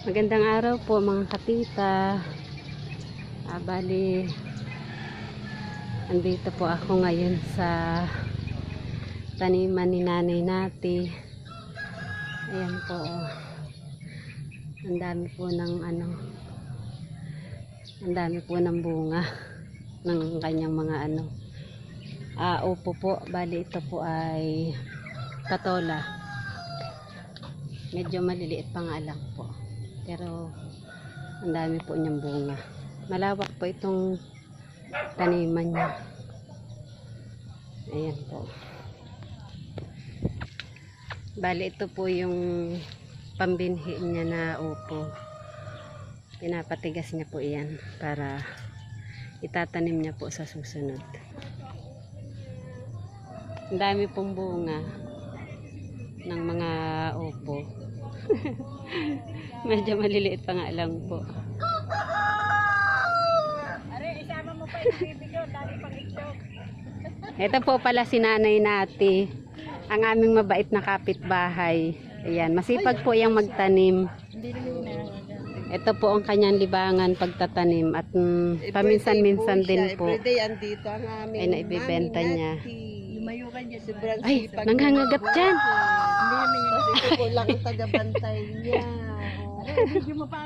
Magandang araw po mga kapita. Ah, bali, andito po ako ngayon sa taniman ni nanay nati. Ayan po. oh. Ang dami po ng ano, ang dami po ng bunga ng kanyang mga ano. Ah, upo po. Bali, ito po ay patola. Medyo maliliit pa nga lang. Pero ang dami po niyang bunga. Malawak po itong taniman niya. Ayan po. Bali ito po yung pambinhi niya na upo. Pinapatigas niya po iyan para itatanim niya po sa susunod. Ang dami pong bunga ng mga upo. Medyo maliliit pa nga lang po. Ito po pala si nanay nati. Ang aming mabait na kapitbahay. Ayan, masipag po yung magtanim. Ito po ang kanyang libangan pagtatanim at mm, paminsan-minsan din po Everyday andito ang aming ay naibibenta niya. Nati. Lumayo ka dyan. Sobrang Ay, sipag nangangagat niya. dyan. Hindi naman yung po lang ang tagabantay niya. Oo. mo pa.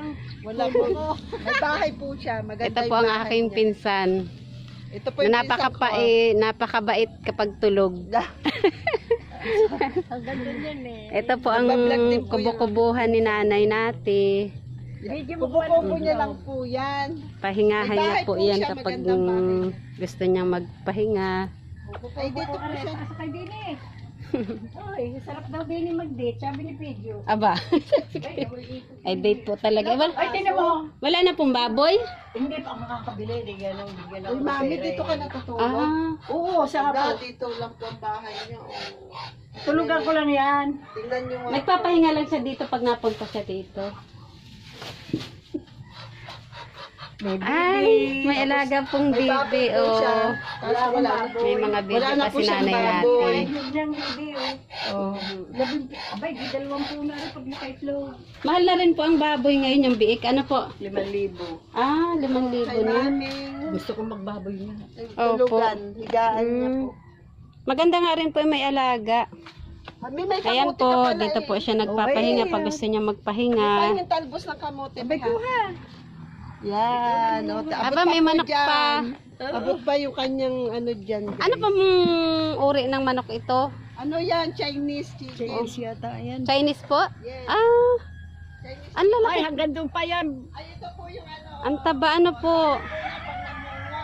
Wala po. May bahay po siya. Maganda Ito po yung ang bahay aking niya. pinsan. Ito po Na yung napakapa pinsan ko. eh, napakabait kapag tulog. Ang ganda eh. Ito po ang Nagbablog din po kubo-kubuhan ni nanay nati. Pa. Kubo-kubo niya lang po yan. Pahingahan May niya bahay po po yan siya, kapag magandang bahay. mm, gusto niyang magpahinga. Ay, dito po siya. Asa kay Dini. Oy, sarap daw Dini mag-date. Sabi ni Pedro. Aba, Ay, date po talaga. Wala, Ay, tinan mo. wala na pong baboy? Hindi pa ako makakabili. Di gano'n. Di gano'n. Ay, mami, dito ka natutulog. Ah, Oo, sa hapon. dito lang po ang bahay niya. Oh. Tulugan ko lang yan. Tingnan niyo nga. nagpapahinga lang siya dito pag napunta siya dito. Baby. Ay, may alaga pong May po siya. Oh. Kaso wala na po. May mga bibi Wala na pa po si siyang nanay baboy. natin. Niyang baby oh. Oh. Labing, abay, di dalawang po na rin pag nakaitlog. Mahal na rin po ang baboy ngayon, yung biik. Ano po? Limang libo. Ah, limang libo Kay na. mami. Gusto kong magbaboy na. Opo. Tulugan. Higaan niya Mm. po. Maganda nga rin po yung may alaga. Mami, may Ayan kamote ka po, pala dito eh. po siya nagpapahinga pag gusto niya magpahinga. yung talbos ng kamote? Abay, ha? kuha. Yan. O, abot Aba, may po manok dyan. pa. Abot pa yung kanyang ano dyan. dyan. Ano pong uri ng manok ito? Ano yan? Chinese chicken. Chinese yata yan. Chinese po? Yes. Ah, Chinese. ang Ay, lalaki. hanggang doon pa yan. Ay, ito po yung ano. Ang taba ano po. Namunga.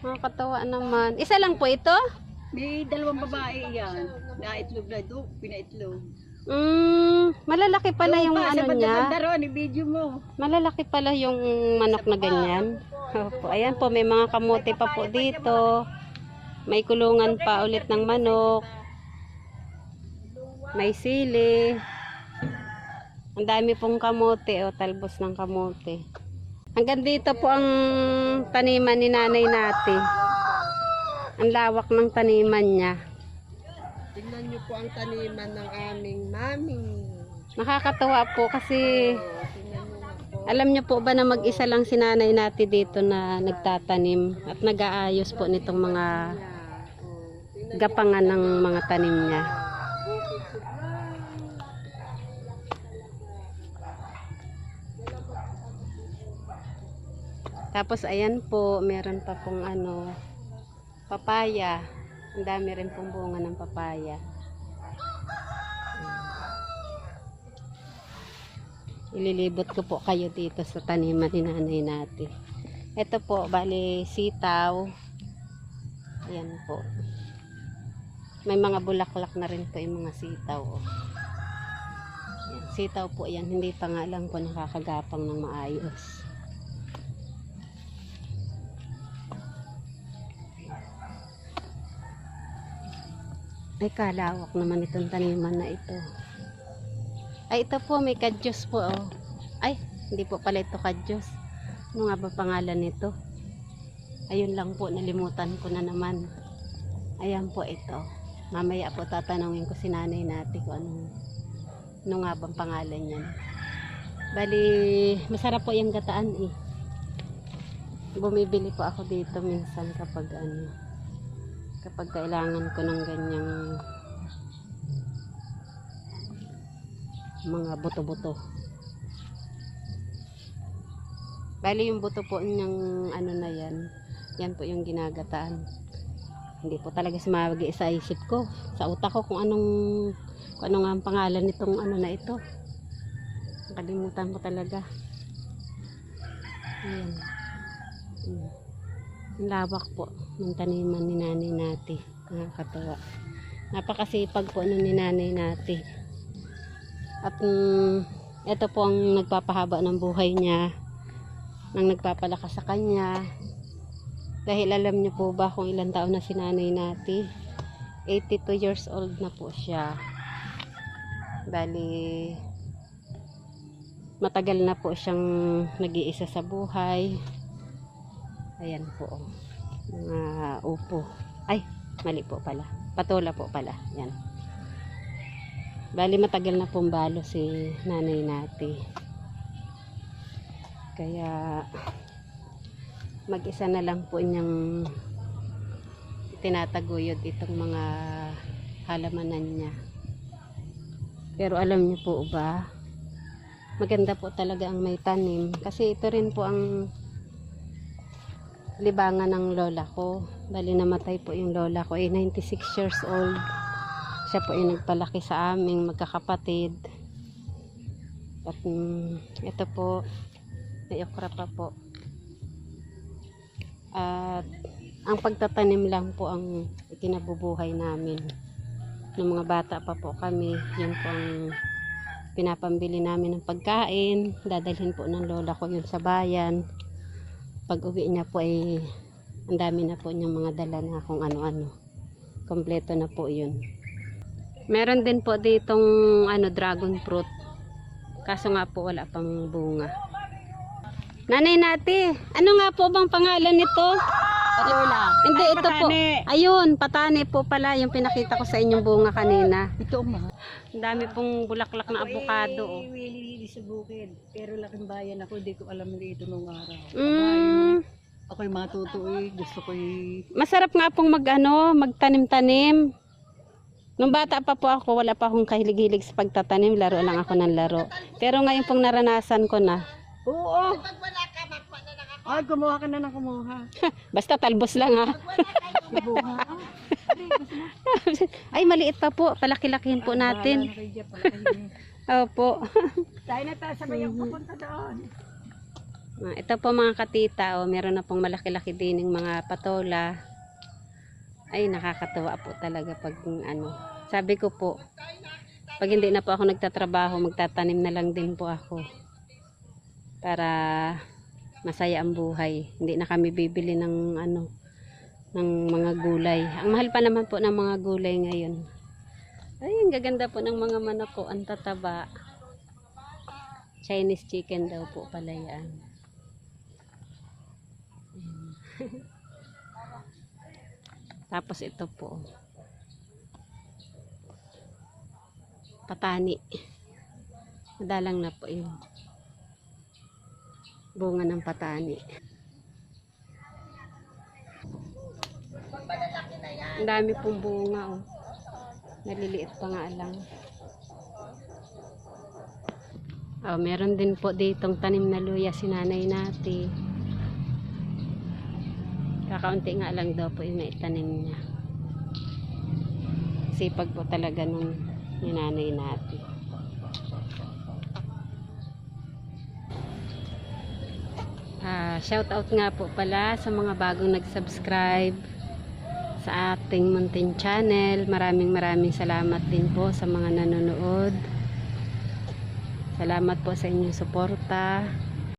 Nakakatawa naman. Isa lang po ito? May dalawang babae yan. Naitlog na doon, pinaitlog. Mm, malalaki pala yung ano niya. Ron, i-video mo. Malalaki pala yung manok na ganyan. Opo, ayan po, may mga kamote pa po dito. May kulungan pa ulit ng manok. May sili. Ang dami pong kamote o talbos ng kamote. Hanggang dito po ang taniman ni nanay natin. Ang lawak ng taniman niya. Tingnan niyo po ang taniman ng aming mami. Nakakatawa po kasi. Alam niyo po ba na mag-isa lang si nanay natin dito na nagtatanim at nag-aayos po nitong mga gapangan ng mga tanim niya. Tapos ayan po, meron pa pong ano, papaya. Ang dami rin pong bunga ng papaya. Ililibot ko po kayo dito sa taniman ni nanay natin. Ito po, bali sitaw. Ayan po. May mga bulaklak na rin po yung mga sitaw. Oh. Sitaw po yan. Hindi pa nga lang po nakakagapang ng maayos. Ay, kalawak naman itong taniman na ito. Ay, ito po, may kadyos po, oh. Ay, hindi po pala ito kadyos. Ano nga ba pangalan nito? Ayun lang po, nalimutan ko na naman. Ayan po ito. Mamaya po tatanungin ko si nanay natin kung anong, ano nga bang pangalan yan. Bali, masarap po yung gataan eh. Bumibili po ako dito minsan kapag ano, kapag kailangan ko ng ganyang mga buto-buto. Bali yung buto po niyang ano na yan, yan po yung ginagataan. Hindi po talaga sumawagi sa isip ko, sa utak ko kung anong kung ano nga ang pangalan nitong ano na ito. Nakalimutan ko talaga. Ayan. Mm. Ang lawak po ng taniman ni nanay natin. Nakakatawa. Napakasipag po ano ni nanay natin. At mm, ito po ang nagpapahaba ng buhay niya. Nang nagpapalakas sa kanya. Dahil alam niyo po ba kung ilang taon na si nanay natin? 82 years old na po siya. Bali, matagal na po siyang nag-iisa sa buhay. Ayan po. oh. Mga upo. Ay, mali po pala. Patola po pala. Yan. Bali, matagal na pong balo si nanay nati. Kaya, mag-isa na lang po niyang tinataguyod itong mga halamanan niya. Pero alam niyo po ba, maganda po talaga ang may tanim. Kasi ito rin po ang libangan ng lola ko. Bali namatay po yung lola ko. Eh, 96 years old. Siya po ay nagpalaki sa aming magkakapatid. At mm, ito po, may okra pa po. At ang pagtatanim lang po ang ikinabubuhay namin. Nung mga bata pa po kami, yun po ang pinapambili namin ng pagkain. Dadalhin po ng lola ko yun sa bayan. Pag uwi niya po ay ang dami na po niyang mga dala na kung ano-ano. Kompleto na po yun. Meron din po ditong ano, dragon fruit. Kaso nga po wala pang bunga. Nanay nati, ano nga po bang pangalan nito? Lola. Hindi, ito po. Ayun, patani po pala yung pinakita ko sa inyong bunga kanina. Ito mahal. Ang dami pong bulaklak na avocado. Oh. Wilili sa bukid. Pero laking bayan ako, di ko alam dito nung araw. Mm, Ako'y matutuoy, gusto ko'y... masarap nga pong mag, ano, magtanim-tanim. Nung bata pa po ako, wala pa akong kahilig-hilig sa pagtatanim. Laro lang ako ng laro. Pero ngayon pong naranasan ko na. Oo! Ay, kumuha ka na ng kumuha. Basta talbos lang ha. Kumuha. Ay, maliit pa po. Palaki-lakihin po natin. Opo. Tayo na tayo sabay yung pupunta doon. Ah, Ito po mga katita, oh, meron na pong malaki-laki din ng mga patola. Ay, nakakatuwa po talaga pag ano. Sabi ko po, pag hindi na po ako nagtatrabaho, magtatanim na lang din po ako. Para masaya ang buhay. Hindi na kami bibili ng ano, ng mga gulay. Ang mahal pa naman po ng mga gulay ngayon. Ay, ang gaganda po ng mga manok. Ang tataba. Chinese chicken daw po pala yan. Tapos ito po. Patani. Madalang na po yun. Bunga ng patani. Ang dami pong bunga oh. Naliliit pa nga lang. Oh, meron din po ditong tanim na luya si nanay natin. Kakaunti nga lang daw po yung naitanim niya. Sipag po talaga nung ni nanay natin. Ah, shout out nga po pala sa mga bagong nag-subscribe sa ating Mountain Channel. Maraming maraming salamat din po sa mga nanonood. Salamat po sa inyong suporta.